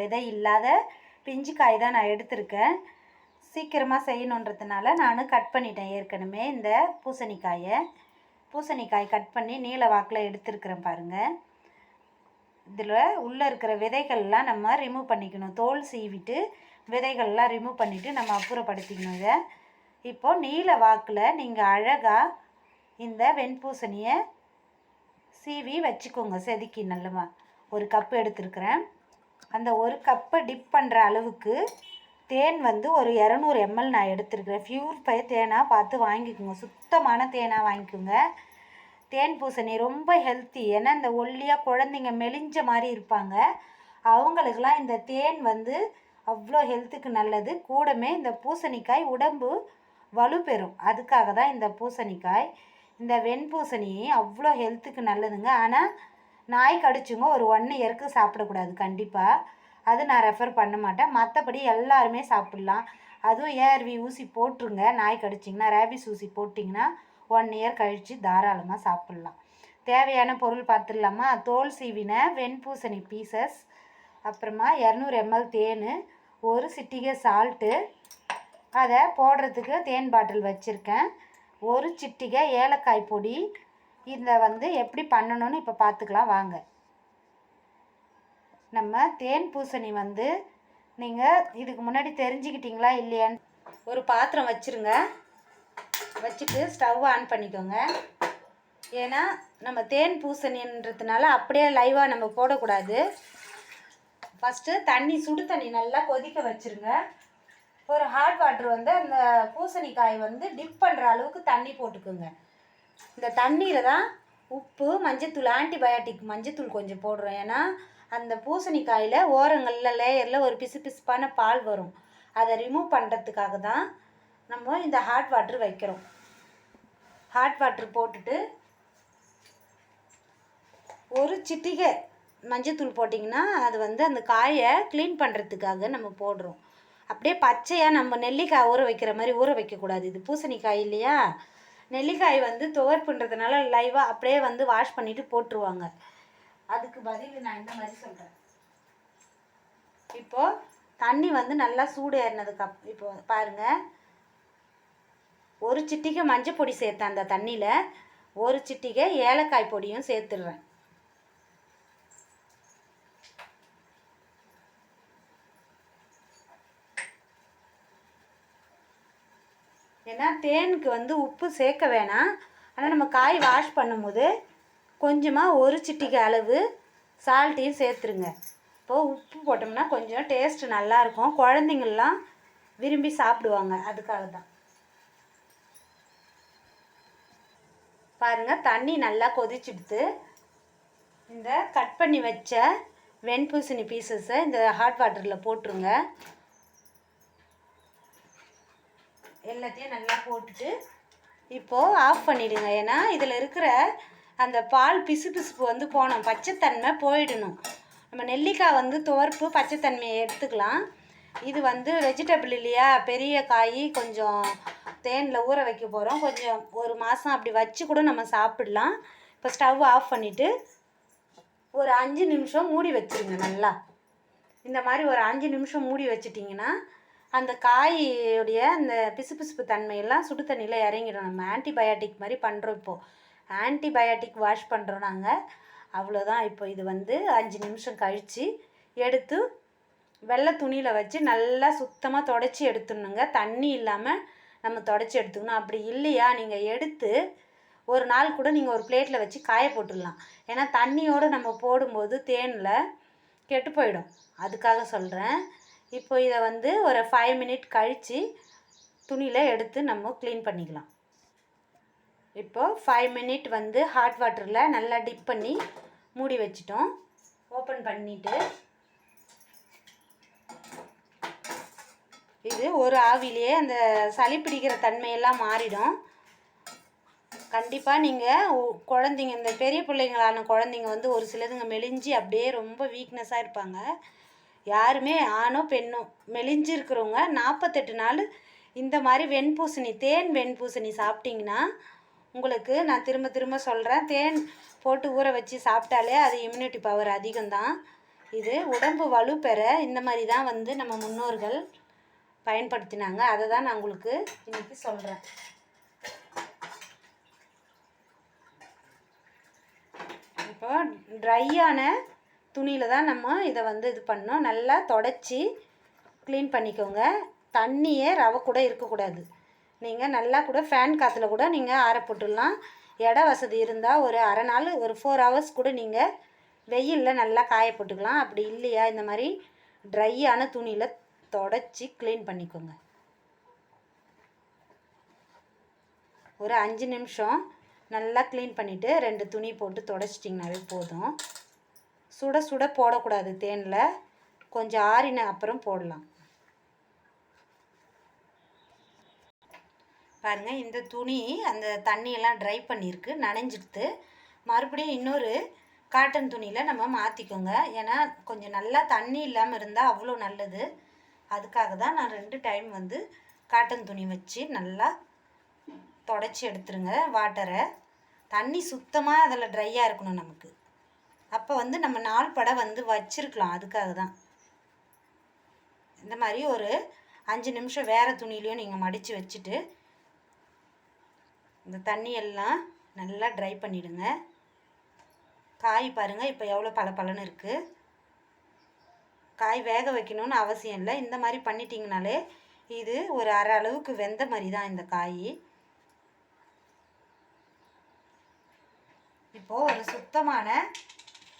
விதை இல்லாத பிஞ்சு காய் தான் நான் எடுத்திருக்கேன். சீக்கிரமாக செய்யணுன்றதுனால நான் கட் பண்ணிட்டேன் ஏற்கனவே இந்த பூசணிக்காயை. பூசணிக்காய் கட் பண்ணி நீல வாக்கில் எடுத்துருக்குறேன் பாருங்கள் இதில் உள்ளே இருக்கிற விதைகள்லாம் நம்ம ரிமூவ் பண்ணிக்கணும். தோல் சீவிட்டு விதைகள்லாம் ரிமூவ் பண்ணிவிட்டு நம்ம அப்புறப்படுத்திக்கணும் இதை. இப்போது நீல வாக்கில் நீங்கள் அழகாக இந்த வெண்பூசணியை சீவி வச்சுக்கோங்க. செதுக்கி நல்லமா ஒரு கப்பு எடுத்துருக்குறேன். அந்த ஒரு கப்பை டிப் பண்ணுற அளவுக்கு தேன் வந்து ஒரு இரநூறு எம்எல் நான் எடுத்துருக்கிறேன். ஃப்யூர் பை தேனாக பார்த்து வாங்கிக்கோங்க. சுத்தமான தேனாக வாங்கிக்கோங்க. தேன் பூசணி ரொம்ப ஹெல்த்தி ஏன்னா இந்த ஒல்லியாக குழந்தைங்க மெலிஞ்ச மாதிரி இருப்பாங்க. அவங்களுக்கெல்லாம் இந்த தேன் வந்து அவ்வளோ ஹெல்த்துக்கு நல்லது. கூடமே இந்த பூசணிக்காய் உடம்பு வலுப்பெறும் அதுக்காக தான் இந்த பூசணிக்காய். இந்த வெண்பூசணி அவ்வளோ ஹெல்த்துக்கு நல்லதுங்க. ஆனால் நாய் கடிச்சுங்க ஒரு ஒன் இயருக்கு சாப்பிடக்கூடாது கண்டிப்பாக அது நான் ரெஃபர் பண்ண மாட்டேன். மற்றபடி எல்லாருமே சாப்பிட்லாம். அதுவும் ஏஆர்வி ஊசி போட்டுருங்க நாய் கடிச்சிங்கன்னா ரேபிஸ் ஊசி போட்டிங்கன்னா ஒன் இயர் கழித்து தாராளமாக சாப்பிட்லாம். தேவையான பொருள் பார்த்துடலாமா? தோல் சீவின வெண்பூசணி பீசஸ் அப்புறமா இரநூறு எம்எல் தேன் ஒரு சிட்டிகை சால்ட்டு அதை போடுறதுக்கு தேன் பாட்டில் வச்சுருக்கேன். ஒரு சிட்டிகை ஏலக்காய் பொடி இதை வந்து எப்படி பண்ணணும்னு இப்போ பார்த்துக்கலாம் வாங்க. நம்ம தேன் பூசணி வந்து நீங்கள் இதுக்கு முன்னாடி தெரிஞ்சுக்கிட்டீங்களா இல்லையான்னு ஒரு பாத்திரம் வச்சுருங்க. வச்சுட்டு ஸ்டவ் ஆன் பண்ணிக்கோங்க. ஏன்னா நம்ம தேன் பூசணின்றதுனால அப்படியே லைவாக நம்ம போடக்கூடாது. ஃபஸ்ட்டு தண்ணி சுடு தண்ணி நல்லா கொதிக்க வச்சுருங்க. ஒரு ஹாட் வாட்டர் வந்து அந்த பூசணிக்காய் வந்து டிப் பண்ணுற அளவுக்கு தண்ணி போட்டுக்கோங்க. இந்த தண்ணியில் தான் உப்பு மஞ்சத்தூள் ஆன்டிபயோட்டிக் மஞ்சத்தூள் கொஞ்சம் போடுறோம். ஏன்னா அந்த பூசணிக்காயில் ஓரங்களில் லேயரில் ஒரு பிசு பிசுப்பான பால் வரும். அதை ரிமூவ் பண்ணுறதுக்காக தான் நம்ம இந்த ஹாட் வாட்டர் வைக்கிறோம். ஹாட் வாட்டர் போட்டுட்டு ஒரு சிட்டிகை மஞ்சத்தூள் போட்டிங்கன்னா அது வந்து அந்த காயை க்ளீன் பண்ணுறதுக்காக நம்ம போடுறோம். அப்படியே பச்சையாக நம்ம நெல்லிக்காய் ஊற வைக்கிற மாதிரி ஊற வைக்கக்கூடாது. இது பூசணிக்காய் இல்லையா? நெல்லிக்காய் வந்து துவர்ப்புன்றதுனால லைவாக அப்படியே வந்து வாஷ் பண்ணிவிட்டு போட்டுருவாங்க. அதுக்கு பதில் நான் இந்த மாதிரி சொல்கிறேன் இப்போது தண்ணி வந்து நல்லா சூடு ஏறினதுக்கு அப் இப்போ பாருங்கள் ஒரு சிட்டிகை மஞ்சள் பொடி சேர்த்தேன் அந்த தண்ணியில். ஒரு சிட்டிகை ஏலக்காய் பொடியும் சேர்த்துடுறேன். ஏன்னா தேனுக்கு வந்து உப்பு சேர்க்க வேணாம். ஆனால் நம்ம காய் வாஷ் பண்ணும்போது கொஞ்சமாக ஒரு சிட்டிக்கு அளவு சால்ட்டையும் சேர்த்துருங்க. இப்போது உப்பு போட்டோம்னா கொஞ்சம் டேஸ்ட்டு நல்லாயிருக்கும். குழந்தைங்கள்லாம் விரும்பி சாப்பிடுவாங்க. அதுக்காக தான் பாருங்கள் தண்ணி நல்லா கொதிச்சுடுத்து இந்த கட் பண்ணி வச்ச வெண்பூசணி பீசஸை இந்த ஹாட் வாட்டரில் போட்டுருங்க. எல்லாத்தையும் நல்லா போட்டுட்டு இப்போது ஆஃப் பண்ணிவிடுங்க ஏன்னா இதில் இருக்கிற அந்த பால் பிசு பிசுப்பு வந்து போகணும். பச்சைத்தன்மை போயிடணும். நம்ம நெல்லிக்காய் வந்து துவர்ப்பு பச்சைத்தன்மையை எடுத்துக்கலாம். இது வந்து வெஜிடபிள் இல்லையா? பெரிய காய் கொஞ்சம் தேனில் ஊற வைக்க போகிறோம் கொஞ்சம் ஒரு மாதம் அப்படி வச்சு கூட நம்ம சாப்பிடலாம். இப்போ ஸ்டவ் ஆஃப் பண்ணிவிட்டு ஒரு அஞ்சு நிமிஷம் மூடி வச்சுருங்க நல்லா. இந்த மாதிரி ஒரு அஞ்சு நிமிஷம் மூடி வச்சிட்டிங்கன்னா அந்த காயுடைய அந்த பிசுபிசுப்பு தன்மையெல்லாம் சுடு தண்ணியில் இறங்கிடும். நம்ம ஆன்டிபயாட்டிக் மாதிரி பண்ணுறோம் இப்போது ஆன்டிபயாட்டிக் வாஷ் பண்ணுறோம் நாங்கள் அவ்வளோதான் இப்போ இது வந்து அஞ்சு நிமிஷம் கழித்து எடுத்து வெள்ளை துணியில் வச்சு நல்லா சுத்தமாக தொடச்சி எடுத்துடணுங்க. தண்ணி இல்லாமல் நம்ம தொடச்சி எடுத்துக்கணும். அப்படி இல்லையா? நீங்கள் எடுத்து ஒரு நாள் கூட நீங்கள் ஒரு பிளேட்டில் வச்சு காய போட்டுடலாம். ஏன்னா தண்ணியோடு நம்ம போடும்போது தேனில் கெட்டு போயிடும். அதுக்காக சொல்கிறேன் இப்போ இதை வந்து ஒரு ஃபைவ் மினிட் கழித்து துணியில் எடுத்து நம்ம க்ளீன் பண்ணிக்கலாம். இப்போது ஃபைவ் மினிட் வந்து ஹாட் வாட்டரில் நல்லா டிப் பண்ணி மூடி வச்சிட்டோம். ஓப்பன் பண்ணிவிட்டு இது ஒரு ஆவிலேயே அந்த சளி பிடிக்கிற தன்மையெல்லாம் மாறிடும். கண்டிப்பாக நீங்கள் குழந்தைங்க இந்த பெரிய பிள்ளைங்களான குழந்தைங்க வந்து ஒரு சிலதுங்க மெலிஞ்சு அப்படியே ரொம்ப வீக்னஸாக இருப்பாங்க. யாருமே ஆணோ பெண்ணோ மெலிஞ்சிருக்கிறவங்க நாற்பத்தெட்டு நாள் இந்த மாதிரி வெண்பூசணி தேன் வெண்பூசணி சாப்பிட்டிங்கன்னா உங்களுக்கு நான் திரும்ப திரும்ப சொல்கிறேன் தேன் போட்டு ஊற வச்சு சாப்பிட்டாலே அது இம்யூனிட்டி பவர் அதிகம்தான். இது உடம்பு வலு பெற இந்த மாதிரி தான் வந்து நம்ம முன்னோர்கள் பயன்படுத்தினாங்க. அதை தான் நான் உங்களுக்கு இன்னைக்கு சொல்கிறேன் இப்போ ட்ரையான துணியில் தான் நம்ம இதை வந்து இது பண்ணோம். நல்லா தொடச்சி க்ளீன் பண்ணிக்கோங்க. தண்ணியே ரவை கூட இருக்கக்கூடாது. நீங்கள் நல்லா கூட ஃபேன் காற்றுல கூட நீங்கள் ஆற போட்டுடலாம். இட வசதி இருந்தால் ஒரு அரை நாள் ஒரு ஃபோர் ஹவர்ஸ் கூட நீங்கள் வெயிலில் நல்லா காய போட்டுக்கலாம். அப்படி இல்லையா? இந்த மாதிரி ட்ரையான துணியில் தொடச்சி க்ளீன் பண்ணிக்கோங்க. ஒரு அஞ்சு நிமிஷம் நல்லா க்ளீன் பண்ணிவிட்டு ரெண்டு துணி போட்டு தொடச்சிட்டிங்கனாவே போதும். சுட சுட போடக்கூடாது தேனில். கொஞ்சம் ஆறின அப்புறம் போடலாம். பாருங்கள் இந்த துணி அந்த தண்ணியெல்லாம் ட்ரை பண்ணியிருக்கு நனைஞ்சிடுத்து. மறுபடியும் இன்னொரு காட்டன் துணியில் நம்ம மாற்றிக்கோங்க ஏன்னா கொஞ்சம் நல்லா தண்ணி இல்லாமல் இருந்தால் அவ்வளோ நல்லது. அதுக்காக தான் நான் ரெண்டு டைம் வந்து காட்டன் துணி வச்சு நல்லா தொடச்சி எடுத்துருங்க வாட்டரை. தண்ணி சுத்தமாக அதில் ட்ரையாக இருக்கணும் நமக்கு. அப்போ வந்து நம்ம நாள் படம் வந்து வச்சிருக்கலாம். அதுக்காக தான் இந்த மாதிரி ஒரு அஞ்சு நிமிஷம் வேறு துணிலையும் நீங்கள் மடித்து வச்சுட்டு இந்த தண்ணியெல்லாம் நல்லா ட்ரை பண்ணிவிடுங்க காய் பாருங்கள் இப்போ எவ்வளோ பளபளன்னு இருக்குது காய் வேக வைக்கணும்னு அவசியம் இல்லை. இந்த மாதிரி பண்ணிட்டீங்கனாலே இது ஒரு அரை அளவுக்கு வெந்த மாதிரி தான் இந்த காய். இப்போது ஒரு சுத்தமான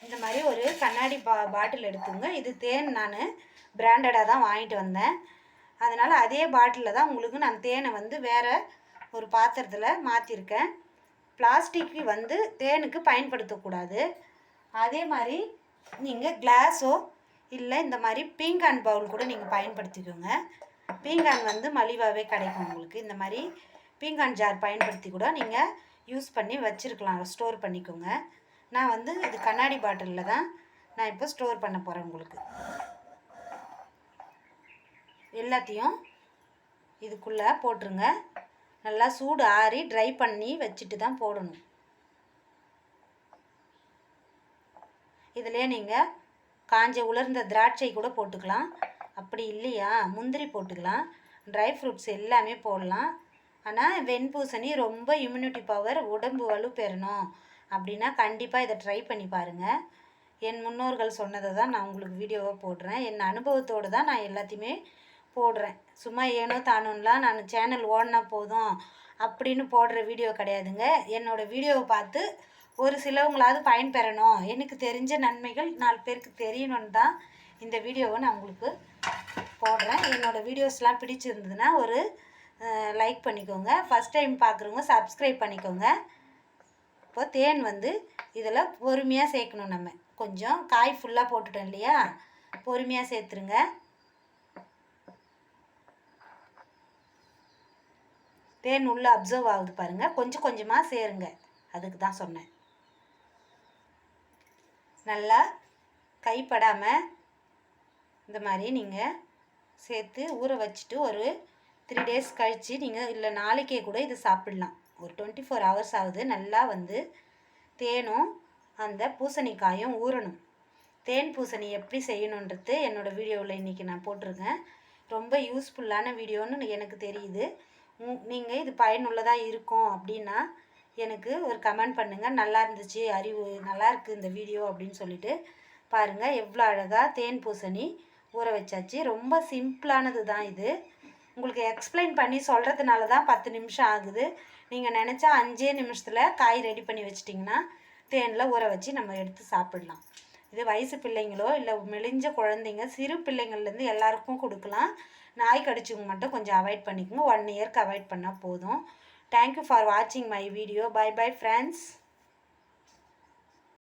இந்த மாதிரி ஒரு கண்ணாடி பா பாட்டில் எடுத்துங்க. இது தேன் நான் பிராண்டடாக தான் வாங்கிட்டு வந்தேன். அதனால் அதே பாட்டிலில் தான் உங்களுக்கு நான் தேனை வந்து வேறு ஒரு பாத்திரத்தில் மாற்றிருக்கேன் பிளாஸ்டிக்கு வந்து தேனுக்கு பயன்படுத்தக்கூடாது அதே மாதிரி நீங்கள் கிளாஸோ இல்லை இந்த மாதிரி பீங்கான் பவுல் கூட நீங்கள் பயன்படுத்திக்கோங்க. பீங்கான் வந்து மலிவாகவே கிடைக்கும் உங்களுக்கு. இந்த மாதிரி பீங்கான் ஜார் பயன்படுத்தி கூட நீங்கள் யூஸ் பண்ணி வச்சுருக்கலாம். ஸ்டோர் பண்ணிக்கோங்க. நான் வந்து இது கண்ணாடி பாட்டிலில் தான் நான் இப்போ ஸ்டோர் பண்ண போகிறேன் உங்களுக்கு. எல்லாத்தையும் இதுக்குள்ளே போட்டுருங்க. நல்லா சூடு ஆறி ட்ரை பண்ணி வச்சுட்டு தான் போடணும். இதிலே நீங்கள் காஞ்ச உலர்ந்த திராட்சை கூட போட்டுக்கலாம். அப்படி இல்லையா? முந்திரி போட்டுக்கலாம். ட்ரை ஃப்ரூட்ஸ் எல்லாமே போடலாம். ஆனால் வெண்பூசணி ரொம்ப இம்யூனிட்டி பவர் உடம்பு வலு பெறணும். அப்படின்னா கண்டிப்பாக இதை ட்ரை பண்ணி பாருங்கள் என் முன்னோர்கள் சொன்னதை தான் நான் உங்களுக்கு வீடியோவாக போடுறேன். என் அனுபவத்தோடு தான் நான் எல்லாத்தையுமே போடுறேன். சும்மா ஏனோ தானோன்லாம் நான் சேனல் ஓடினா போதும் அப்படின்னு போடுற வீடியோ கிடையாதுங்க. என்னோடய வீடியோவை பார்த்து ஒரு சிலவங்களாவது பயன்பெறணும் எனக்கு தெரிஞ்ச நன்மைகள் நாலு பேருக்கு தெரியணும்னு தான் இந்த வீடியோவை நான் உங்களுக்கு போடுறேன். என்னோடய வீடியோஸ்லாம் பிடிச்சிருந்ததுன்னா ஒரு லைக் பண்ணிக்கோங்க. ஃபஸ்ட் டைம் பார்க்குறவங்க சப்ஸ்கிரைப் பண்ணிக்கோங்க. இப்போ தேன் வந்து இதில் பொறுமையாக சேர்க்கணும் நம்ம. கொஞ்சம் காய் ஃபுல்லாக போட்டுட்டோம் இல்லையா? பொறுமையாக சேர்த்துருங்க. தேன் உள்ளே அப்சர்வ் ஆகுது பாருங்கள் கொஞ்சம் கொஞ்சமாக சேருங்க. அதுக்கு தான் சொன்னேன். நல்லா கைப்படாமல் இந்த மாதிரி நீங்கள் சேர்த்து ஊற வச்சுட்டு ஒரு த்ரீ டேஸ் கழித்து நீங்கள் இல்லை நாளைக்கே கூட இதை சாப்பிட்லாம். ஒரு டுவெண்ட்டி ஃபோர் ஹவர்ஸ் ஆகுது. நல்லா வந்து தேனும் அந்த பூசணிக்காயும் ஊறணும். தேன் பூசணி எப்படி செய்யணுன்றது என்னோடய வீடியோவில் இன்றைக்கி நான் போட்டிருக்கேன். ரொம்ப யூஸ்ஃபுல்லான வீடியோன்னு எனக்கு தெரியுது. நீங்கள் இது பயனுள்ளதாக இருக்கும் அப்படின்னா எனக்கு ஒரு கமெண்ட் பண்ணுங்கள் நல்லா இருந்துச்சு அறிவு நல்லா இருக்குது இந்த வீடியோ அப்படின்னு சொல்லிட்டு. பாருங்கள் எவ்வளோ அழகாக தேன் பூசணி ஊற வச்சாச்சு. ரொம்ப சிம்பிளானது தான் இது. உங்களுக்கு எக்ஸ்பிளைன் பண்ணி சொல்கிறதுனால தான் பத்து நிமிஷம் ஆகுது. நீங்கள் நினச்சா அஞ்சே நிமிஷத்தில் காய் ரெடி பண்ணி வச்சிட்டிங்கன்னா தேனில் ஊற வச்சு நம்ம எடுத்து சாப்பிடலாம். இது வயசு பிள்ளைங்களோ இல்லை மெலிஞ்ச குழந்தைங்க சிறு பிள்ளைங்கள்லேருந்து எல்லாருக்கும் கொடுக்கலாம். நாய் கடிச்சவங்க மட்டும் கொஞ்சம் அவாய்ட் பண்ணிக்கோங்க. ஒன் இயர்க்கு அவாய்ட் பண்ணால் போதும். தேங்க்யூ ஃபார் வாட்சிங் my video bye bye friends